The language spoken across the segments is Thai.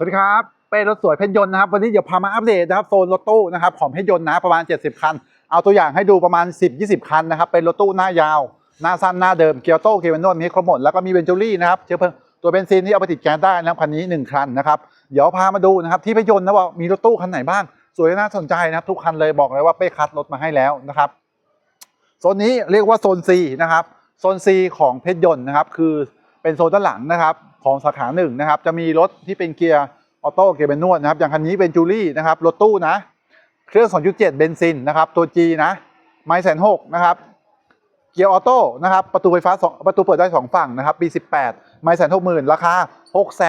สวัสดีครับ เป้รถสวยเพชรยนต์นะครับวันนี้เดี๋ยวพามาอัปเดตนะครับโซนรถตู้นะครับของเพชรยนต์นะประมาณ 70 คัน เอาตัวอย่างให้ดูประมาณ 10-20 คันนะครับเป็นรถตู้หน้ายาว หน้าสั้นหน้าเดิมเกียร์โต้เกียร์แมนนวลมีครบหมดแล้วก็มีเวนจูรี่นะครับเชื้อเพลิงตัวเบนซินที่เอาไปติดแก๊สได้นะครับคันนี้ 1 คันนะครับเดี๋ยวพามาดูนะครับที่เพชรยนต์นะว่ามีรถตู้คันไหนบ้างสวยน่าสนใจนะครับทุกคันเลยบอกเลยว่าเป้คัดรถมาให้แล้วนะครับโซนนี้เรียกว่าโซน C นะครับโซน C ของเพชรยนต์นะครับคือเป็นโซนด้านหลังนะครับ ของสาขาหนึ่งนะครับจะมีรถที่เป็นเกียร์ออโต้เกียร์เป็นนวดนะครับอย่างคันนี้เป็นจูลี่นะครับรถตู้นะ เครื่อง 2.7 เบนซินนะครับตัว G นะไม้แสนหกนะครับเกียร์ออโต้นะครับประตูไฟฟ้าสองประตูเปิดได้สองฝั่งนะครับปี 18 ไม้แสนหกหมื่นราคา 6 9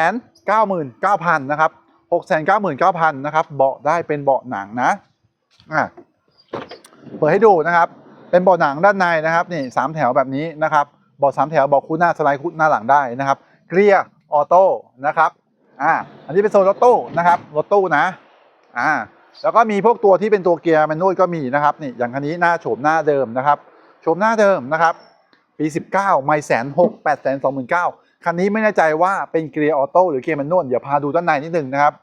9 9 0 0 0นะครับ6 9 9 9 0 0นะครับเบาะได้เป็นเบาะหนังนะอะเปิดให้ดูนะครับ เป็นเบาะหนังด้านในนะครับนี่สามแถวแบบนี้นะครับเบาะสามแถวเบาะคู่หน้าสไลด์คู่หน้าหลังได้นะครับ เกลียร์ออโต้นะครับอ่าอันนี้เป็นโซนรถตู้นะครับรถตู้นะอ่าแล้วก็มีพวกตัวที่เป็นตัวเกียร์แมนนวลก็มีนะครับนี่อย่างคันนี้หน้าโฉมหน้าเดิมนะครับโฉมหน้าเดิมนะครับ ปี 19 ไม่แสนหกแปดแสนสองหมื่นเก้าคันนี้ไม่แน่ใจว่าเป็นเกียร์ออโต้หรือเกียร์แมนนวลเดี๋ยวพาดูด้านในนิดนึงนะครับ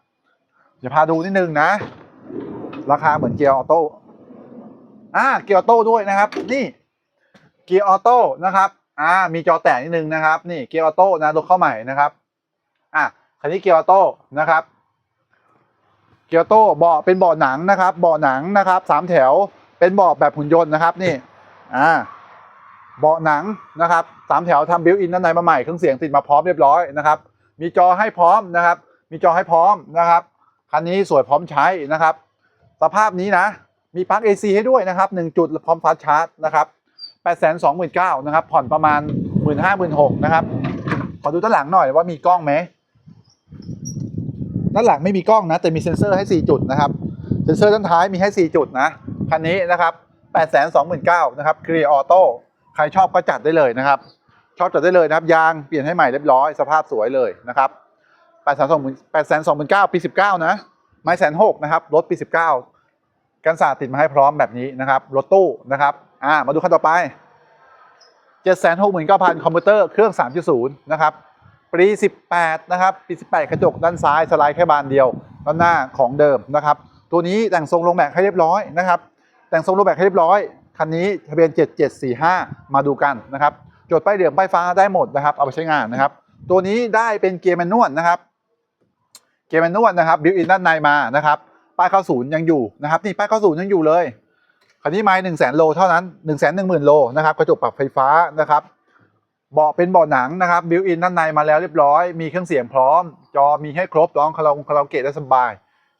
เดี๋ยวพาดูนิดนึงนะ ราคาเหมือนเกียร์ออโต้อ่าเกียร์ออโต้ด้วยนะครับ นี่เกียร์ออโต้นะครับ อ่ามีจอแตกนิดนึงนะครับ นี่เกียร์ออโต้นะรถเข้าใหม่นะครับอะคันนี้เกียร์ออโต้นะครับ เกียร์ออโต้เบาะเป็นเบาะหนังนะครับ เบาะหนังนะครับสามแถวเป็นเบาะแบบหุ่นยนต์นะครับนี่อ่าเบาะหนังนะครับสามแถวทำบิวอินด้านในมาใหม่เครื่องเสียงติดมาพร้อมเรียบร้อยนะครับ มีจอให้พร้อมนะครับ มีจอให้พร้อมนะครับคันนี้สวยพร้อมใช้นะครับ สภาพนี้นะ มีปลั๊ก AC ให้ด้วยนะครับ1จุดพร้อมฟาสชาร์จนะครับ 8 2 9 0 0 0นะครับ ผ่อนประมาณ 1 5 0 0 0 6นะครับ ขอดูด้านหลังหน่อยว่ามีกล้องไหม ด้านหลังไม่มีกล้องนะ แต่มีเซ็นเซอร์ให้ 4 จุดนะครับ เซ็นเซอร์ด้านท้ายมีให้ 4 จุดนะ คันนี้นะครับ 8 2 9 0 0 0นะครับเกรีออโต้ ใครชอบก็จัดได้เลยนะครับ ชอบจัดได้เลยนะครับ ยางเปลี่ยนให้ใหม่เรียบร้อย สภาพสวยเลยนะครับ8 2 2 9 0 0ปี 19 นะ ไม้แสนหกนะครับ รถปี 19กันศาสตร์ติดมาให้พร้อมแบบนี้นะครับ รถตู้นะครับ อ่า มาดูคันต่อไป 769,000 คอมพิวเตอร์เครื่อง 3.0 นะครับ ปี 18 นะครับ ปี 18 กระจกด้านซ้ายสไลด์แค่บานเดียว ด้านหน้าของเดิมนะครับ ตัวนี้แต่งทรงลงแบกให้เรียบร้อยนะครับ แต่งทรงลงแบกให้เรียบร้อย คันนี้ทะเบียน 7745 มาดูกันนะครับ จดป้ายเหลืองป้ายฟ้าได้หมดนะครับ เอาไปใช้งานนะครับ ตัวนี้ได้เป็นเกียร์แมนนวลนะครับ เกียร์แมนนวลนะครับ บิวอินด้านในมานะครับ ป้ายเข้าศูนย์ยังอยู่นะครับ นี่ป้ายเข้าศูนย์ยังอยู่เลย คันนี้ไม้หนึ่งแสนโลเท่านั้นหนึ่งแสนหนึ่งหมื่นโลนะครับกระจกปรับไฟฟ้านะครับเบาะเป็นเบาะหนังนะครับบิวอินด้านในมาแล้วเรียบร้อย มีเครื่องเสียงพร้อม จอมีให้ครบร้องคาราคาราโอเกะได้สบาย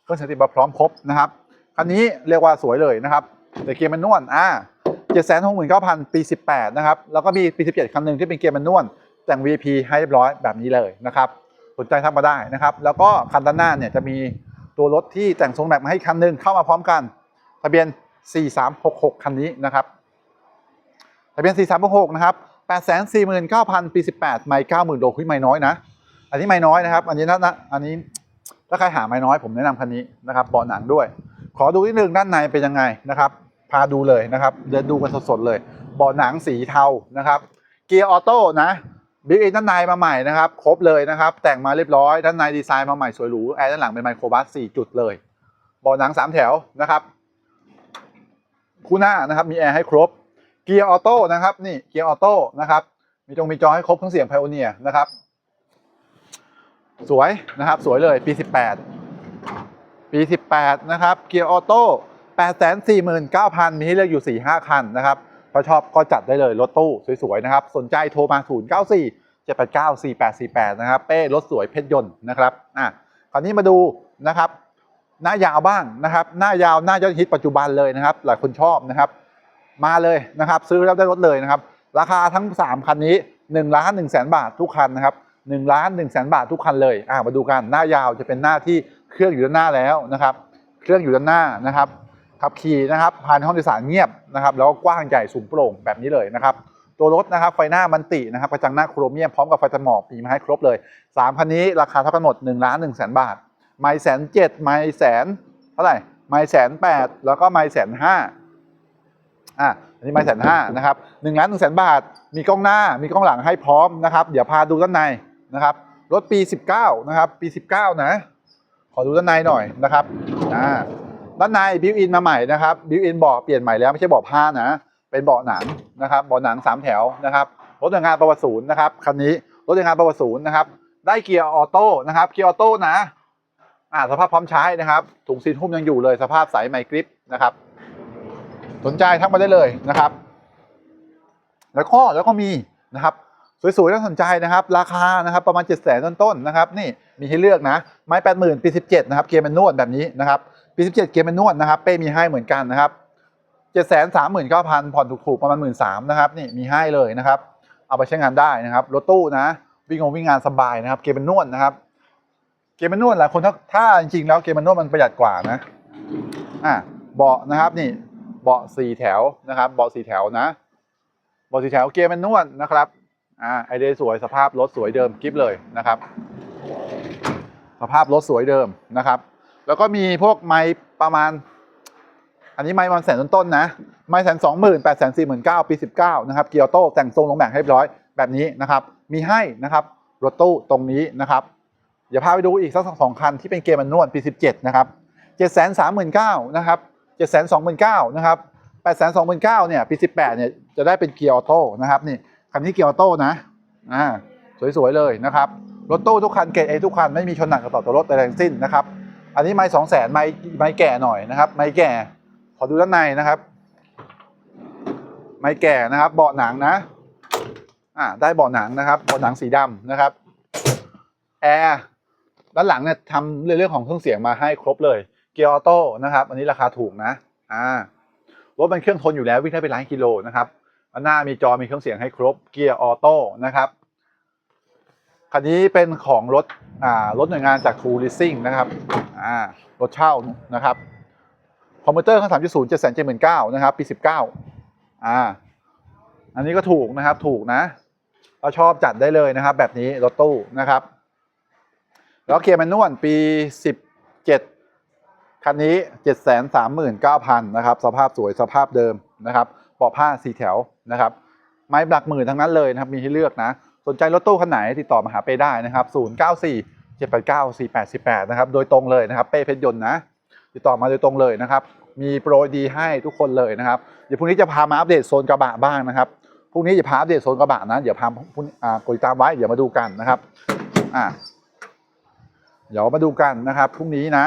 เครื่องเสียงติดมาพร้อมครบนะครับคันนี้เรียกว่าสวยเลยนะครับแต่เกียร์แมนนวลอ่าเจ็ดแสนหกหมื่นเก้าพันปีสิบแปดนะครับแล้วก็มีปีสิบเจ็ดคันหนึ่งที่เป็นเกียร์แมนนวลแต่ง VIP ให้เรียบร้อยแบบนี้เลยนะครับสนใจทักมาได้นะครับ แล้วก็คันด้านหน้าเนี่ยจะมีตัวรถที่แต่งทรงแบบมาให้คันหนึ่งเข้ามาพร้อมกัน ทะเบียน 4366 คันนี้นะครับทะเบียน 4366 นะครับ 849,000 ปี 18 ไม่90,000 โลคุยไม่น้อยนะ อันนี้ไม่น้อยนะครับ อันนี้นะนะอันนี้ถ้าใครหาไม่น้อยผมแนะนำคันนี้นะครับเบาะหนังด้วย ขอดูนิดนึงด้านในเป็นยังไงนะครับ พาดูเลยนะครับ เดินดูกันสดๆเลยเบาะหนังสีเทานะครับ เกียร์ออโต้นะบิวอินด้านในมาใหม่นะครับ ครบเลยนะครับ แต่งมาเรียบร้อย ด้านในดีไซน์มาใหม่สวยหรู แอร์ด้านหลังเป็นไมโครบัส4จุดเลยเบาะหนัง 3 แถวนะครับ คู่หน้านะครับมีแอร์ให้ครบ เกียร์ออโต้นะครับนี่เกียร์ออโต้นะครับมีจงมีจอให้ครบเครื่องเสียงไพโอเนียนะครับ สวยนะครับสวยเลยปี 18 ปี 18 นะครับเกียร์ออโต้849,000 มีให้เลือกอยู่ 4-5 คันนะครับถ้าชอบก็จัดได้เลยรถตู้สวยๆนะครับ สนใจโทรมา 094 789 4848 นะครับ เป้รถสวยเพชรยนต์นะครับอะคราวนี้มาดูนะครับ หน้ายาวบ้างนะครับ หน้ายาวหน้ายอดฮิตปัจจุบันเลยนะครับ หลายคนชอบนะครับ มาเลยนะครับ ซื้อแล้วได้รถเลยนะครับ ราคาทั้ง 3 คันนี้1ล้าน1แสนบาททุกคันนะครับ1ล้าน1แสนบาททุกคันเลยอะมาดูกันหน้ายาวจะเป็นหน้าที่เครื่องอยู่ด้านหน้าแล้วนะครับ เครื่องอยู่ด้านหน้านะครับขับขี่นะครับภายในห้องโดยสารเงียบนะครับ แล้วก็กว้างใหญ่สูงโปร่งแบบนี้เลยนะครับ ตัวรถนะครับไฟหน้ามันตินะครับกระจังหน้าโครเมียมพร้อมกับไฟตัดหมอกมีมาให้ครบเลย3คันนี้ราคาเท่ากันหมด1ล้าน1แสนบาท ไม่แสนเจ็ดไม่แสนเท่าไหร่ไม่แสนแปดแล้วก็ไม่แสนห้าอะอันนี้ไม่แสนห้านะครับหนึ่งล้านหนึ่งแสนบาท มีกล้องหน้ามีกล้องหลังให้พร้อมนะครับ เดี๋ยวพาดูด้านในนะครับรถปี 19 นะครับ ปี 19 นะ ขอดูด้านในหน่อยนะครับอ่าด้านในบิวอินมาใหม่นะครับบิวอินเบาะเปลี่ยนใหม่แล้วไม่ใช่เบาะผ้านะ เป็นเบาะหนังนะครับเบาะหนังสามแถวนะครับรถโดยงานประวัติศูนย์นะครับคันนี้รถโดยงานประวัติศูนย์นะครับได้เกียร์ออโต้นะครับเกียร์ออโต้นะ อ่าสภาพพร้อมใช้นะครับ ถุงซีนหุ้มยังอยู่เลยสภาพใสไมกริปนะครับ สนใจทักมาได้เลยนะครับ แล้วก็แล้วก็มีนะครับ สวยๆน่าสนใจนะครับ ราคานะครับประมาณ 7 0 0 0 0 0ต้นๆนะครับนี่มีให้เลือกนะ ไม้80,000ปี17นะครับเกียร์แมนนวลแบบนี้นะครับปี17เกียร์แมนนวลนะครับ เป้มีให้เหมือนกันนะครับ7 3 9 0 0 0ผ่อนถูกๆประมาณ1 3ื่นสามนะครับนี่มีให้เลยนะครับ เอาไปใช้งานได้นะครับรถตู้นะ วิ่งงวิ่งงานสบายนะครับ เกียร์แมนนวลนะครับ เกียร์แมนนวลหลายคนถ้าถ้าจริงๆแล้วเกียร์แมนนวลมันประหยัดกว่านะอะเบาะนะครับนี่เบาะสี่แถวนะครับเบาะสี่แถวนะเบาะสี่แถวเกียร์แมนนวลนะครับอ่าไอเดียสวยสภาพรถสวยเดิมกิฟเลยนะครับ สภาพรถสวยเดิมนะครับ แล้วก็มีพวกไม้ประมาณ อันนี้ไม้ประมาณแสนต้นๆนะไม้แสนสองหมื่นแปดแสนสี่หมื่นเก้าปีสิบเก้านะครับเกียร์โต้แต่งทรงลงแบ่งให้เรียบร้อยแบบนี้นะครับ มีให้นะครับรถตู้ตรงนี้นะครับ เดี๋ยวพาไปดูอีกสักสองคันที่เป็นเกียร์แมันนวลปีสิบเจ็ดนะครับเจ็ดแสนสามหมื่นเก้านะครับเจ็ดแสนสองหมื่นเก้านะครับแปดแสนสองหมื่นเก้าเนี่ยปีสิบแปดเนี่ยจะได้เป็นเกียร์ออโต้นะครับนี่คันนี้เกียร์ออโต้นะอ่าสวยๆเลยนะครับรถตู้ทุกคันเกรดเอทุกคันไม่มีชนหนักกระต่อตัวรถแต่แรงสิ้นนะครับอันนี้ไม้สองแสนไม้ไม้แก่หน่อยนะครับ ไม้แก่ ขอดูด้านในนะครับ ไม้แก่นะครับ เบาะหนังนะอ่าได้เบาะหนังนะครับเบาะหนังสีดำนะครับแอร์ ด้านหลังเนี่ยทำเรื่องของเครื่องเสียงมาให้ครบเลยเกียร์ออโต้นะครับ อันนี้ราคาถูกนะอ่ารถมันเครื่องทนอยู่แล้ววิ่งได้เป็นล้านกิโลนะครับอันหน้ามีจอมีเครื่องเสียงให้ครบเกียร์ออโต้นะครับคันนี้เป็นของรถอ่ารถหน่วยงานจาก True Leasing นะครับอ่ารถเช่านะครับคอมพิวเตอร์ข้างสามจุดศูนย์เจ็ดแสนเจ็ดหมื่นเก้านะครับปีสิบเก้าอ่าอันนี้ก็ถูกนะครับถูกนะเราชอบจัดได้เลยนะครับ แบบนี้รถตู้นะครับ แล้วเกียร์แมนนวลปีสิบเจ็ดคันนี้เจ็ดแสนสามหมื่นเก้าพันนะครับ สภาพสวยสภาพเดิมนะครับเบาะผ้าสีแถวนะครับ ไม้หลักหมื่นทั้งนั้นเลยนะครับ มีให้เลือกนะ สนใจรถตู้คันไหนติดต่อมาหาเป้ได้นะครับศูนย์เก้าสี่เจ็ดแปดเก้าสี่แปดสี่แปดนะครับ โดยตรงเลยนะครับ เป้เพชรยนต์นะ ติดต่อมาโดยตรงเลยนะครับ มีโปรดีให้ทุกคนเลยนะครับ เดี๋ยวพรุ่งนี้จะพามาอัปเดตโซนกระบะบ้างนะครับ พรุ่งนี้จะพาอัปเดตโซนกระบะนะ เดี๋ยวพาพรุ่งอ่ากดติดตามไว้ เดี๋ยวมาดูกันนะครับ อ่า เดี๋ยวมาดูกันนะครับพรุ่งนี้นะ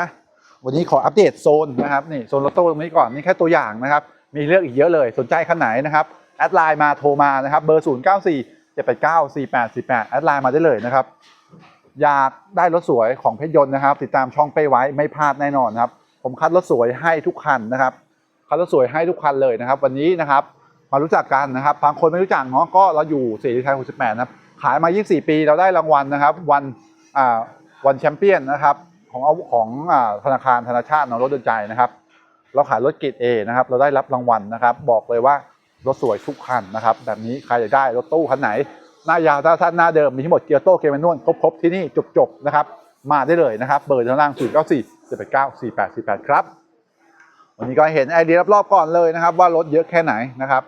วันนี้ขออัปเดตโซนนะครับนี่โซนรถตู้ตรงนี้ก่อนนี่แค่ตัวอย่างนะครับ มีเลือกอีกเยอะเลยสนใจคันไหนนะครับแอดไลน์มาโทรมานะครับเบอร์ 0 9 4 7 8 9 4 8 4 8แอดไลน์มาได้เลยนะครับ อยากได้รถสวยของเพชรยนต์นะครับ ติดตามช่องเป้ไว้ไม่พลาดแน่นอนครับ ผมคัดรถสวยให้ทุกคันนะครับคัดรถสวยให้ทุกคันเลยนะครับ วันนี้นะครับมารู้จักกันนะครับบางคนไม่รู้จักเนาะก็เราอยู่สรีไทย68นะครับขายมา 24 ปีเราได้รางวัลนะครับ วันอ่า วันแชมเปี้ยนนะครับของเอาของธนาคารธนาชาติเนาะรถเดินใจนะครับ เราขายรถเกรด A นะครับ เราได้รับรางวัลนะครับ บอกเลยว่ารถสวยทุกคันนะครับ แบบนี้ใครอยากได้รถตู้คันไหน หน้ายาวตาสั้นหน้าเดิมมีทั้งหมดเกียร์โต้เกียร์แมนนวลครบๆที่นี่จบๆนะครับ มาได้เลยนะครับ เบอร์ทางล่าง0 9 4 7 8 9 4 8 4 8 ครับ วันนี้ก็เห็นไอเดียรอบๆก่อนเลยนะครับ ว่ารถเยอะแค่ไหนนะครับ